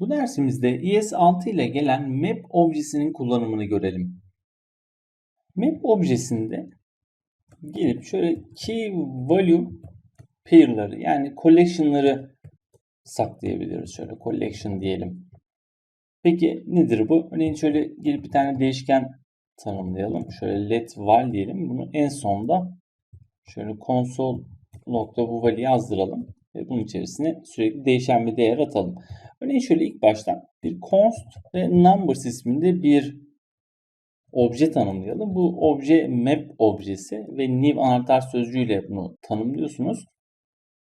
Bu dersimizde ES6 ile gelen map objesinin kullanımını görelim. Map objesinde gelip şöyle key value pair'ları yani collection'ları saklayabiliriz. Şöyle collection diyelim. Peki nedir bu? Örneğin şöyle gelip bir tane değişken tanımlayalım. Şöyle let val diyelim. Bunu en sonda şöyle console bu vali yazdıralım ve bunun içerisine sürekli değişen bir değer atalım. Örneğin şöyle ilk baştan bir const ve numbers isminde bir obje tanımlayalım. Bu obje map objesi ve new anahtar sözcüğüyle bunu tanımlıyorsunuz.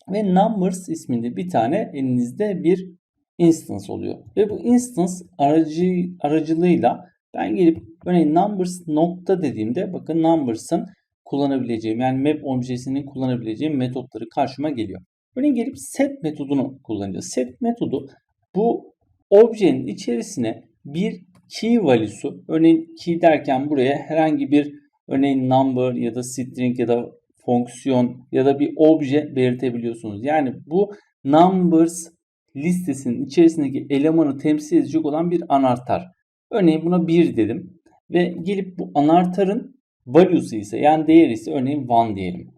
Ve numbers isminde bir tane elinizde bir instance oluyor. Ve bu instance aracı aracılığıyla ben gelip örneğin numbers nokta dediğimde bakın numbers'ın kullanabileceğim yani map objesinin kullanabileceğim metotları karşıma geliyor. Örneğin gelip set metodunu kullanacağız. Set metodu bu objenin içerisine bir key value'su örneğin key derken buraya herhangi bir örneğin number ya da string ya da fonksiyon ya da bir obje belirtebiliyorsunuz. Yani bu numbers listesinin içerisindeki elemanı temsil edecek olan bir anahtar. Örneğin buna 1 dedim ve gelip bu anahtarın value'su ise yani değeri ise örneğin 1 diyelim.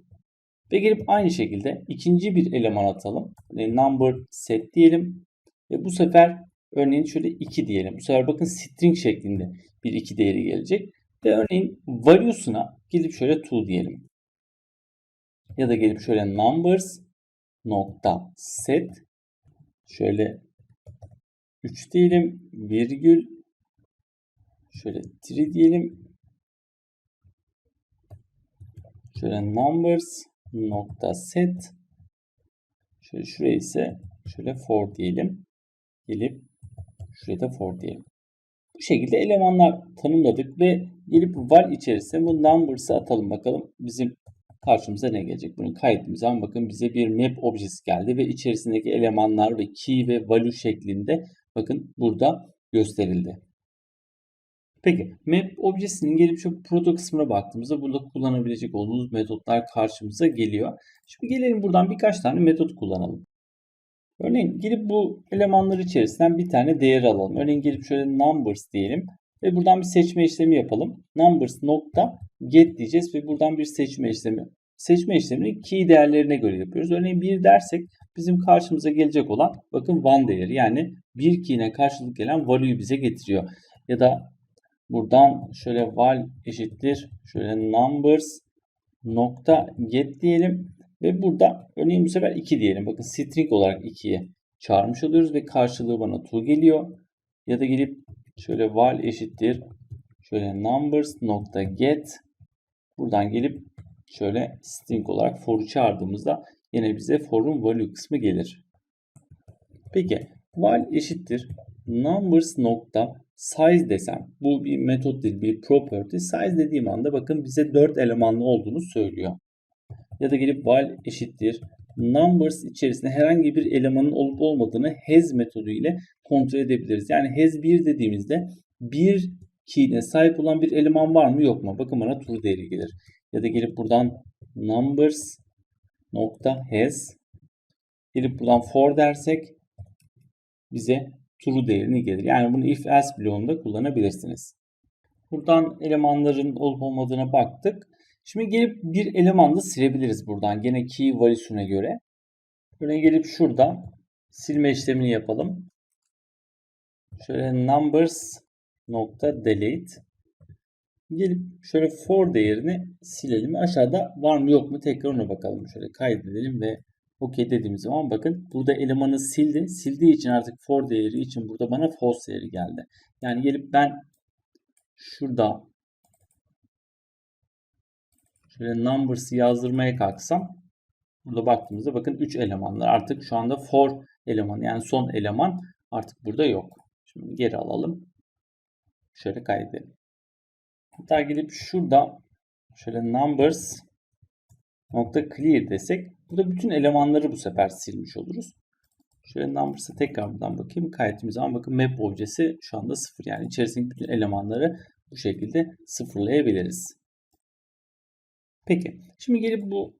Ve gelip aynı şekilde ikinci bir eleman atalım. Number set diyelim. Ve bu sefer örneğin şöyle 2 diyelim. Bu sefer bakın string şeklinde bir 2 değeri gelecek. Ve örneğin value'suna gelip şöyle 2 diyelim. Ya da gelip şöyle numbers nokta set şöyle 3 diyelim virgül şöyle 3 diyelim şöyle numbers nokta set şöyle şuraya ise şöyle for diyelim gelip şuraya da for diyelim. Bu şekilde elemanlar tanımladık ve gelip val içerisine bu numbers'ı atalım bakalım bizim karşımıza ne gelecek. Bunu kaydettiğimiz zaman bakın bize bir map objesi geldi ve içerisindeki elemanlar ve key ve value şeklinde bakın burada gösterildi. Peki map objesinin gelip şu proto kısmına baktığımızda burada kullanabilecek olduğumuz metotlar karşımıza geliyor. Şimdi gelelim buradan birkaç tane metot kullanalım. Örneğin gelip bu elemanlar içerisinden bir tane değer alalım. Örneğin gelip şöyle numbers diyelim ve buradan bir seçme işlemi yapalım. Numbers nokta get diyeceğiz ve buradan bir seçme işlemi. Seçme işlemini key değerlerine göre yapıyoruz. Örneğin 1 dersek bizim karşımıza gelecek olan bakın one değeri yani bir key'ine karşılık gelen value'yu bize getiriyor. Ya da buradan şöyle val eşittir şöyle numbers nokta get diyelim ve burada örneğin bu sefer 2 diyelim. Bakın string olarak 2'ye çağırmış oluyoruz ve karşılığı bana true geliyor. Ya da gelip şöyle val eşittir şöyle numbers nokta get buradan gelip şöyle string olarak for'u çağırdığımızda yine bize for'un value kısmı gelir. Peki val eşittir numbers nokta size desem bu bir metot değil bir property size dediğim anda bakın bize 4 elemanlı olduğunu söylüyor. Ya da gelip val eşittir numbers içerisinde herhangi bir elemanın olup olmadığını has metodu ile kontrol edebiliriz. Yani has 1 dediğimizde bir key'ine sahip olan bir eleman var mı yok mu? Bakın bana true değeri gelir. Ya da gelip buradan numbers nokta has gelip buradan for dersek bize true değerini gelir. Yani bunu if else bloğunda kullanabilirsiniz. Buradan elemanların olup olmadığına baktık. Şimdi gelip bir elemanı da silebiliriz buradan. Gene key value'suna göre. Örneğin gelip şurada silme işlemini yapalım. Şöyle numbers nokta delete gelip şöyle for değerini silelim. Aşağıda var mı yok mu tekrar ona bakalım. Şöyle kaydedelim ve OK dediğimiz zaman bakın burada elemanı sildi. Sildiği için artık for değeri için burada bana false değeri geldi. Yani gelip ben şurada şöyle numbers'ı yazdırmaya kalksam burada baktığımızda bakın 3 elemanlar artık şu anda for elemanı yani son eleman artık burada yok. Şimdi geri alalım. Şöyle kaydedelim. Hatta gidip şurada şöyle numbers nokta clear desek burada bütün elemanları bu sefer silmiş oluruz. Şöyle numbers'a tekrar buradan bakayım. Kaydettiğimiz zaman bakın map objesi şu anda sıfır. Yani içerisindeki bütün elemanları bu şekilde sıfırlayabiliriz. Peki. Şimdi gelip bu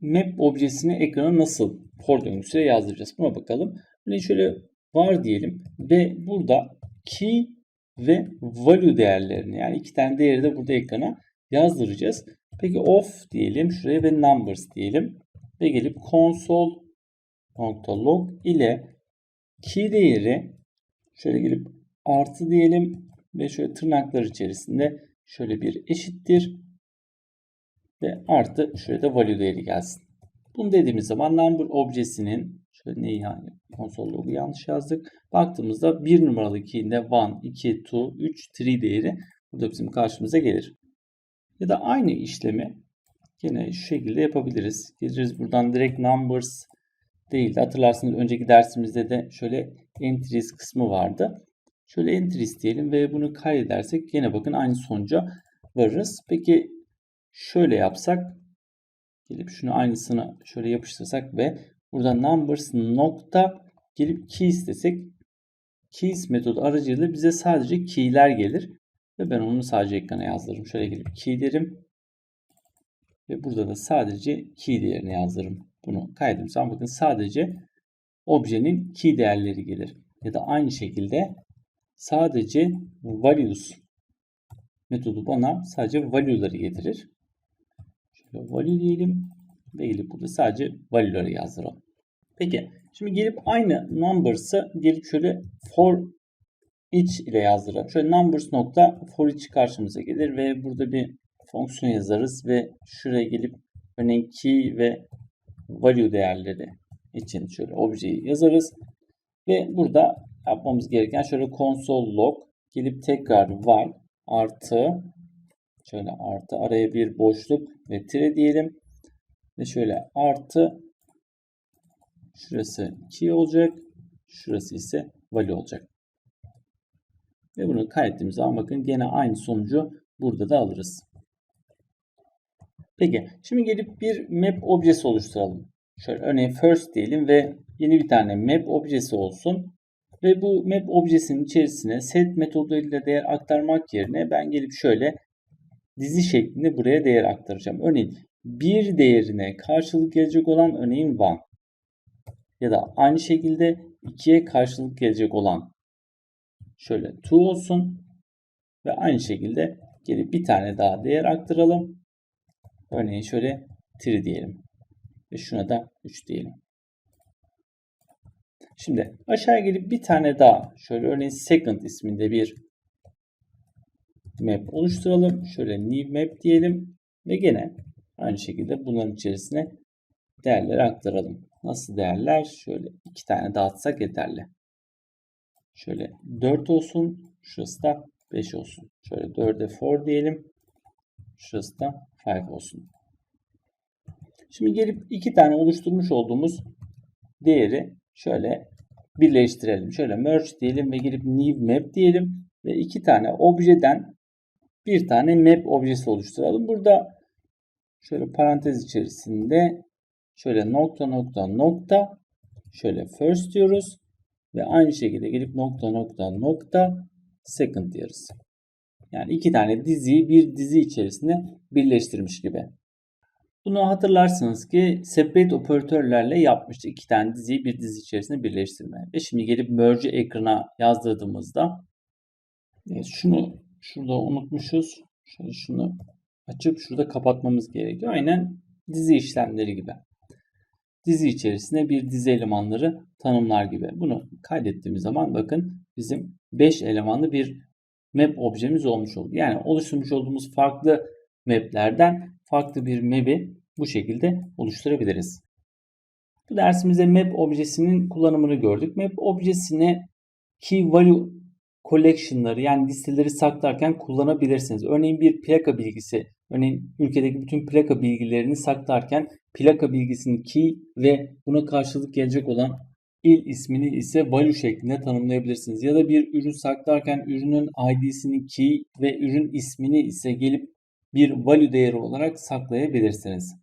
map objesini ekrana nasıl for döngüsüyle yazdıracağız? Buna bakalım. Örneğin şöyle var diyelim ve burada key ve value değerlerini yani iki tane değeri de burada ekrana yazdıracağız. Peki of diyelim şuraya ve numbers diyelim ve gelip console.log ile key değeri şöyle gelip artı diyelim ve şöyle tırnaklar içerisinde şöyle bir eşittir ve artı şöyle de value değeri gelsin. Bunu dediğimiz zaman number objesinin şöyle neyi yani konsol logu yanlış yazdık. Baktığımızda bir numaralı key'inde 1, 2, 2, 3, 3 değeri burada bizim karşımıza gelir. Ya da aynı işlemi yine şu şekilde yapabiliriz. Geliriz buradan direkt numbers değil de hatırlarsınız önceki dersimizde de şöyle entries kısmı vardı. Şöyle entries diyelim ve bunu kaydedersek yine bakın aynı sonuca varırız. Peki şöyle yapsak gelip şunu aynısını şöyle yapıştırsak ve burada numbers nokta gelip keys desek keys metodu aracılığıyla bize sadece key'ler gelir ve ben onu sadece ekrana yazdırırım. Şöyle gelip key derim ve burada da sadece key değerini yazdırırım. Bunu kaydettim. Zaman bakın sadece objenin key değerleri gelir. Ya da aynı şekilde sadece values metodu bana sadece value'ları getirir. Şöyle value diyelim ve gelip burada sadece value'ları yazdıralım. Peki şimdi gelip aynı numbers'ı gelip şöyle for each ile yazdıralım. Şöyle numbers nokta for each karşımıza gelir ve burada bir fonksiyon yazarız ve şuraya gelip örneğin key ve value değerleri için şöyle objeyi yazarız. Ve burada yapmamız gereken şöyle console log gelip tekrar var artı şöyle artı araya bir boşluk ve tire diyelim. Ve şöyle artı şurası key olacak. Şurası ise value olacak. Ve bunu kaydettiğimiz zaman bakın gene aynı sonucu burada da alırız. Peki şimdi gelip bir map objesi oluşturalım. Şöyle örneğin first diyelim ve yeni bir tane map objesi olsun. Ve bu map objesinin içerisine set metoduyla değer aktarmak yerine ben gelip şöyle dizi şeklinde buraya değer aktaracağım. Örneğin bir değerine karşılık gelecek olan örneğin 1 ya da aynı şekilde 2'ye karşılık gelecek olan şöyle 2 olsun ve aynı şekilde gelip bir tane daha değer aktaralım. Örneğin şöyle 3 diyelim. Ve şuna da 3 diyelim. Şimdi aşağıya gelip bir tane daha şöyle örneğin second isminde bir map oluşturalım. Şöyle new map diyelim ve gene aynı şekilde bunların içerisine değerleri aktaralım. Nasıl değerler? Şöyle iki tane dağıtsak yeterli. Şöyle 4 olsun. Şurası da 5 olsun. Şöyle 4'e 4 diyelim. Şurası da 5 olsun. Şimdi gelip iki tane oluşturmuş olduğumuz değeri şöyle birleştirelim. Şöyle merge diyelim ve gelip new map diyelim ve iki tane objeden bir tane map objesi oluşturalım. Burada şöyle parantez içerisinde şöyle nokta nokta nokta şöyle first diyoruz ve aynı şekilde gelip nokta nokta nokta second diyoruz. Yani iki tane diziyi bir dizi içerisinde birleştirmiş gibi. Bunu hatırlarsınız ki separate operatörlerle yapmıştık. iki tane diziyi bir dizi içerisinde birleştirme. Ve şimdi gelip merge ekrana yazdırdığımızda şunu şurada unutmuşuz. Şöyle şunu açıp şurada kapatmamız gerekiyor. Aynen dizi işlemleri gibi. Dizi içerisinde bir dizi elemanları tanımlar gibi. Bunu kaydettiğimiz zaman bakın bizim 5 elemanlı bir map objemiz olmuş oldu. Yani oluşturmuş olduğumuz farklı maplerden farklı bir map'i bu şekilde oluşturabiliriz. Bu dersimizde map objesinin kullanımını gördük. Map objesine key value collection'ları yani listeleri saklarken kullanabilirsiniz. Örneğin bir plaka bilgisi, örneğin ülkedeki bütün plaka bilgilerini saklarken plaka bilgisini key ve buna karşılık gelecek olan il ismini ise value şeklinde tanımlayabilirsiniz. Ya da bir ürün saklarken ürünün ID'sini key ve ürün ismini ise gelip bir value değeri olarak saklayabilirsiniz.